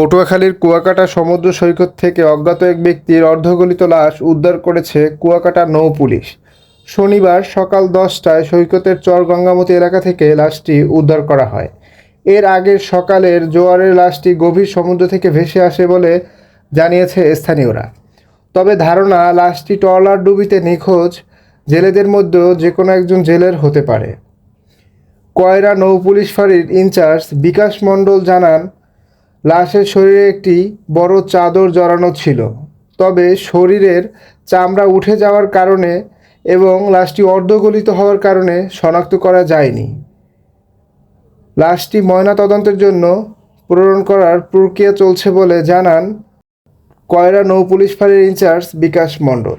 পটুয়াখালীর কুয়াকাটা সমুদ্র সৈকত থেকে অজ্ঞাত এক ব্যক্তির অর্ধগলিত লাশ উদ্ধার করেছে কুয়াকাটা নৌ পুলিশ। শনিবার সকাল দশটায় সৈকতের চর গঙ্গামতী এলাকা থেকে লাশটি উদ্ধার করা হয়। এর আগের সকালের জোয়ারের লাশটি গভীর সমুদ্র থেকে ভেসে আসে বলে জানিয়েছে স্থানীয়রা। তবে ধারণা, লাশটি ট্রলার ডুবিতে নিখোঁজ, জেলেদের মধ্যেও যে কোনো একজন জেলের হতে পারে। কয়রা নৌ পুলিশ ফাঁড়ির ইনচার্জ বিকাশ মণ্ডল জানান লাশের শরীরে একটি বড় চাদর জড়ানো ছিল। তবে শরীরের চামড়া উঠে যাওয়ার কারণে এবং লাশটি অর্ধগলিত হওয়ার কারণে শনাক্ত করা যায়নি। লাশটি ময়নাতদন্তের জন্য প্রেরণ করার প্রক্রিয়া চলছে বলে জানান কয়রা নৌ পুলিশ ফাঁড়ির ইনচার্জ বিকাশ মণ্ডল।